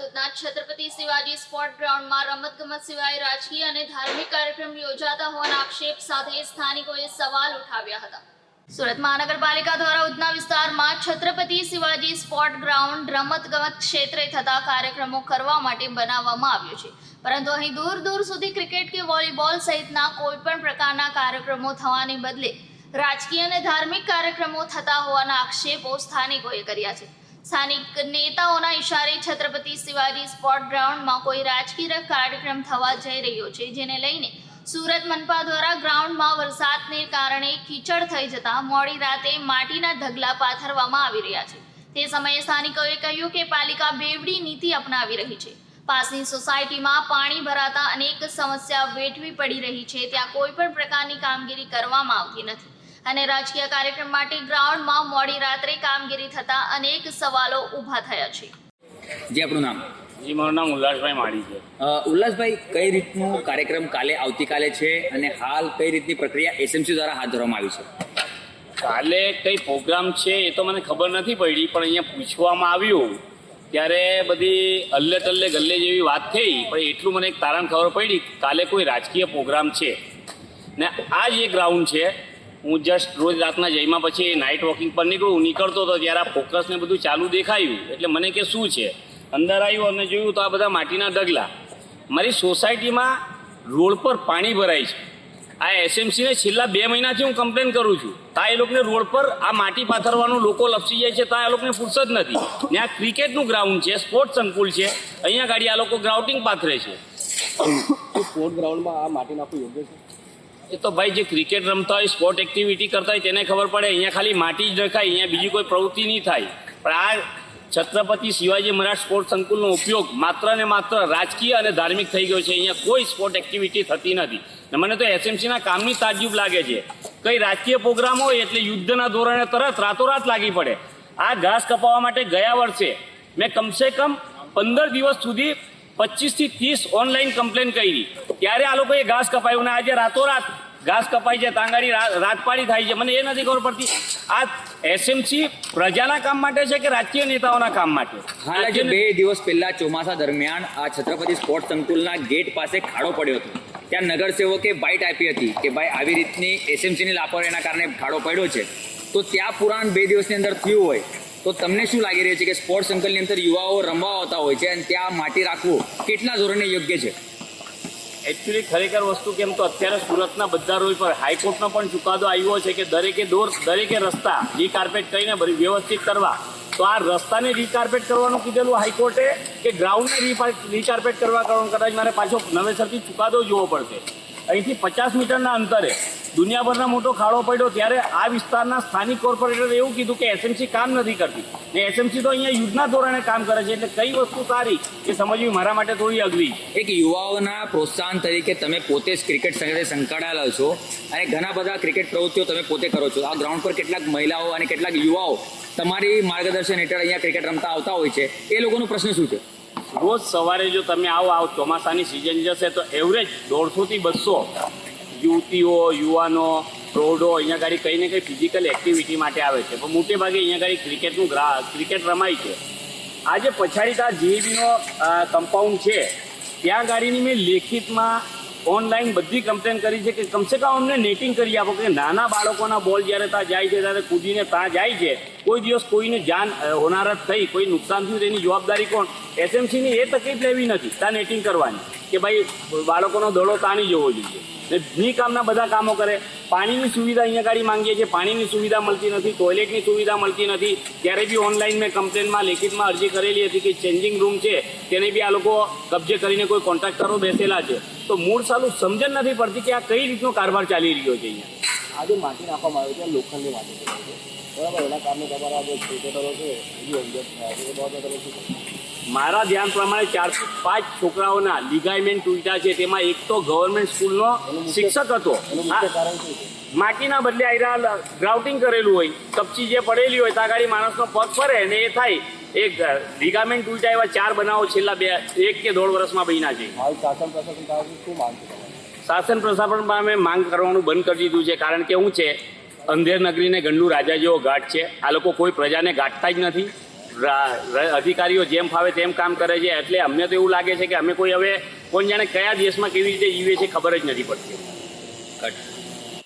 ભરતના Chhatrapati Shivaji sport ગ્રાઉન્ડમાં રમતગમત સિવાય રાજકીય અને ધાર્મિક કાર્યક્રમ યોજાતા હોવાના આક્ષેપ સાથે સ્થાનિકોએ સવાલ ઉઠાવ્યા હતા. સુરત મહાનગરપાલિકા દ્વારા ઉધના વિસ્તારમાં છત્રપતિ શિવાજી સ્પોર્ટ ગ્રાઉન્ડ રમતગમત ક્ષેત્રે થતા કાર્યક્રમો કરવા માટે બનાવવામાં આવ્યું છે. પરંતુ અહીં દૂર દૂર સુધી ક્રિકેટ કે વોલીબોલ સહિતના કોઈ પણ પ્રકારના કાર્યક્રમો થવાને બદલે રાજકીય અને ધાર્મિક કાર્યક્રમો થતા હોવાના આક્ષેપો સ્થાનિકોએ કર્યા છે. સ્થાનિક નેતાઓના ઇશારે છત્રપતિ શિવાજી સ્પોર્ટ ગ્રાઉન્ડમાં કોઈ રાજકીય કાર્યક્રમ થવા જઈ રહ્યો છે, જેને લઈને સુરત મનપા દ્વારા ગ્રાઉન્ડમાં વરસાદને કારણે કીચડ થઈ જતા મોડી રાતે માટીના ઢગલા પાથરવામાં આવી રહ્યા છે. તે સમયે સ્થાનિકોએ કહ્યું કે પાલિકા બેવડી નીતિ અપનાવી રહી છે. પાસની સોસાયટીમાં પાણી ભરાતા અનેક સમસ્યા વેઠવી પડી રહી છે, ત્યાં કોઈ પણ પ્રકારની કામગીરી કરવામાં આવતી નથી. અને રાજકીય કાર્યક્રમ માટે ગ્રાઉન્ડમાં મોડી રાત્રે કામગીરી થતા અનેક સવાલો ઊભા થયા છે. જે આપણું નામ? જી મારું નામ ઉલ્લાસભાઈ માળી છે. ઉલ્લાસભાઈ કઈ રીતનું કાર્યક્રમ કાલે આવતીકાલે છે અને હાલ કઈ રીતની પ્રક્રિયા એસએમસી દ્વારા હાથ ધરવામાં આવી છે? કાલે કઈ પ્રોગ્રામ છે એ તો મને ખબર નથી પડી પણ અહીંયા પૂછવામાં આવ્યું ત્યારે બધી અલ્લે તલ્લે ગલ્લે જેવી વાત થઈ પણ એટલું મને એક તારણ ખબર પડી કાલે કોઈ રાજકીય પ્રોગ્રામ છે. ને આ જે ગ્રાઉન્ડ છે હું જસ્ટ રોજ રાતના જઈમાં પછી નાઇટ વોકિંગ પર નીકળું, નીકળતો હતો ત્યારે આ ફોકસ ને બધું ચાલુ દેખાયું. એટલે મને કે શું છે? અંદર આવ્યું અને જોયું, તો આ બધા માટીના ડગલા. મારી સોસાયટીમાં રોડ પર પાણી ભરાય છે. આ એસએમસીને છેલ્લા બે મહિનાથી હું કમ્પ્લેન કરું છું. તા એ લોકોને રોડ પર આ માટી પાથરવાનું લોકો લપસી જાય છે, તા એ લોકોને ફુરસદ નથી. આ ક્રિકેટનું ગ્રાઉન્ડ છે સ્પોર્ટ્સ સંકુલ છે, અહીંયા ગાડી આ લોકો ગ્રાઉટિંગ પાથરે છે. સ્પોર્ટ ગ્રાઉન્ડમાં આ માટી નાખવું યોગ્ય છે? એ તો ભાઈ જે ક્રિકેટ રમતા હોય સ્પોર્ટ એક્ટિવિટી કરતા હોય, તેને ખબર પડે. અહીંયા ખાલી માટી જ રખાય અહીંયા બીજી કોઈ પ્રવૃત્તિ નહીં થાય. પણ આ છત્રપતિ શિવાજી મહારાજ સ્પોર્ટ સંકુલનો ઉપયોગ માત્ર ને માત્ર રાજકીય અને ધાર્મિક થઈ ગયો છે. અહીંયા કોઈ સ્પોર્ટ એક્ટિવિટી થતી નથી. ને મને તો એસએમસીના કામની તાજુબ લાગે છે. કઈ રાજકીય પ્રોગ્રામ હોય એટલે યુદ્ધના ધોરણે તરત રાતોરાત લાગી પડે. આ ઘાસ કપાવવા માટે ગયા વર્ષે મેં કમસે કમ પંદર દિવસ સુધી પચીસથી ત્રીસ ઓનલાઈન કમ્પ્લેન કરી. ત્યારે આ લોકોએ ઘાસ કપાયું ને આજે રાતોરાત ઘાસ કપાય છે તાંગાડી રા- રાતપાડી થાય છે. મને એ નથી ખબર પડતી. આ એસએમસી પ્રજાના કામ માટે છે કે રાજકીય નેતાઓના કામ માટે? હાલ બે દિવસ પહેલા ચોમાસા દરમિયાન આ છત્રપતિ સ્પોર્ટ્સ સંકુલના ગેટ પાસે ખાડો પડ્યો હતો. ત્યાં નગરસેવકે બાઇટ આપી હતી કે ભાઈ આવી રીતની એસએમસીની લાપરવાહીના કારણે ખાડો પડ્યો છે. તો ત્યાં પુરાણ બે દિવસની અંદર થયું હોય. તો તમને શું લાગી રહ્યું છે કે સ્પોર્ટ્સ સંકુલની અંદર યુવાઓ રમવા આવતા હોય છે અને ત્યાં માટી રાખવું કેટલા ધોરણે યોગ્ય છે? એકચ્યુઅલી ખરેખર વસ્તુ કેમ તો અત્યારે સુરતના બધા રોડ પર હાઈકોર્ટનો પણ ચુકાદો આવ્યો છે કે દરેકે દોર, દરેકે રસ્તા રીકાર્પેટ કરીને વ્યવસ્થિત કરવા. તો આ રસ્તાને રીકાર્પેટ કરવાનું કીધેલું હાઈકોર્ટે કે ગ્રાઉન્ડને રીકાર્પેટ કરવા કરવાનું. કદાચ મારે પાછો નવેસરથી ચુકાદો જોવો પડશે. અહીંથી પચાસ મીટરના અંતરે દુનિયાભરના મોટો ખાડો પડ્યો ત્યારે આ વિસ્તારના સ્થાનિક કોર્પોરેટરે એવું કીધું કે એસએમસી કામ નથી કરતી. ને એસએમસી તો અહીંયા યુદ્ધના ધોરણે કામ કરે છે એટલે કઈ વસ્તુ સારી એ સમજવી મારા માટે થોડી અઘરી. એક યુવાઓના પ્રોત્સાહન તરીકે તમે પોતે જ ક્રિકેટ સાથે સંકળાયેલા છો અને ઘણા બધા ક્રિકેટ પ્રવૃત્તિઓ તમે પોતે કરો છો. આ ગ્રાઉન્ડ પર કેટલાક મહિલાઓ અને કેટલાક યુવાઓ તમારી માર્ગદર્શન હેઠળ અહીંયા ક્રિકેટ રમતા આવતા હોય છે. એ લોકોનો પ્રશ્ન શું છે? રોજ સવારે જો તમે આવો આવો ચોમાસાની સિઝન જશે તો એવરેજ દોઢસોથી બસો યુવતીઓ, યુવાનો, પ્રૌઢો અહીંયા ગાડી કંઈ ને કંઈ ફિઝિકલ એક્ટિવિટી માટે આવે છે. પણ મોટે ભાગે અહીંયા ગાડી ક્રિકેટનું ગ્રા, ક્રિકેટ રમાય છે. આજે પછાડીતા જીઈબીનો કમ્પાઉન્ડ છે. ત્યાં ગાડીની મેં લેખિતમાં ઓનલાઈન બધી કમ્પ્લેન કરી છે કે કમસે કમ અમને નેટિંગ કરી આપો કે નાના બાળકોના બોલ જ્યારે ત્યાં જાય છે, ત્યારે કૂદીને ત્યાં જાય છે. કોઈ દિવસ કોઈને જાન હોનારત થઈ, કોઈ નુકસાન થયું, તેની જવાબદારી કોણ? એસએમસીની એ તકલીફ લેવી નથી, ત્યાં નેટિંગ કરવાની કે ભાઈ, બાળકોનો દડો તાણી જવો જોઈએ. ની કામના બધા કામો કરે. પાણીની સુવિધા અહીંયા ગાડી માંગીએ છીએ, પાણીની સુવિધા મળતી નથી, ટોયલેટની સુવિધા મળતી નથી. ત્યારે બી ઓનલાઈન મેં કમ્પ્લેનમાં લેખિતમાં અરજી કરેલી હતી કે ચેન્જિંગ રૂમ છે, તેને બી આ લોકો કબજે કરીને કોઈ કોન્ટ્રાક્ટરો બેસેલા છે. તો મૂળ સાલું સમજણ નથી પડતી કે આ કઈ રીતનો કારભાર ચાલી રહ્યો છે અહીંયા. આજે માટી નાખવામાં આવે છે લોખંડની માટી છે. બરાબર? એના કારણે તમારા જે ક્રિકેટરો છે બી અંગત? મારા ધ્યાન પ્રમાણે ચારથી પાંચ છોકરાઓના લિગામેન્ટ તૂટ્યા છે. તેમાં એક તો ગવર્મેન્ટ સ્કૂલનો શિક્ષક હતો. માટીના બદલે આયરા ગ્રાઉટિંગ કરેલું હોય કપચી જે પડેલી હોય ત્યાં ગાડી માણસનો પગ ફરે ને એ થાય. એક લિગામેન્ટ ઉલટા એવા ચાર બનાવો છેલ્લા બે એક કે દોઢ વર્ષમાં બન્યા છે શાસન પ્રશાસન શું માંગ શાસન પ્રશાસનમાં અમે માંગ કરવાનું બંધ કરી દીધું છે કારણ કે શું છે અંધેર નગરીને ગંડુ રાજા જેવો ઘાટ છે. આ લોકો કોઈ પ્રજાને ગાંઠતા જ નથી. અધિકારીઓ જેમ ફાવે તેમ કામ કરે છે એટલે અમને તો એવું લાગે છે કે અમે કોઈ હવે કોણ જાણે કયા દેશમાં કેવી રીતે જીવે છે ખબર જ નથી પડતી. કટ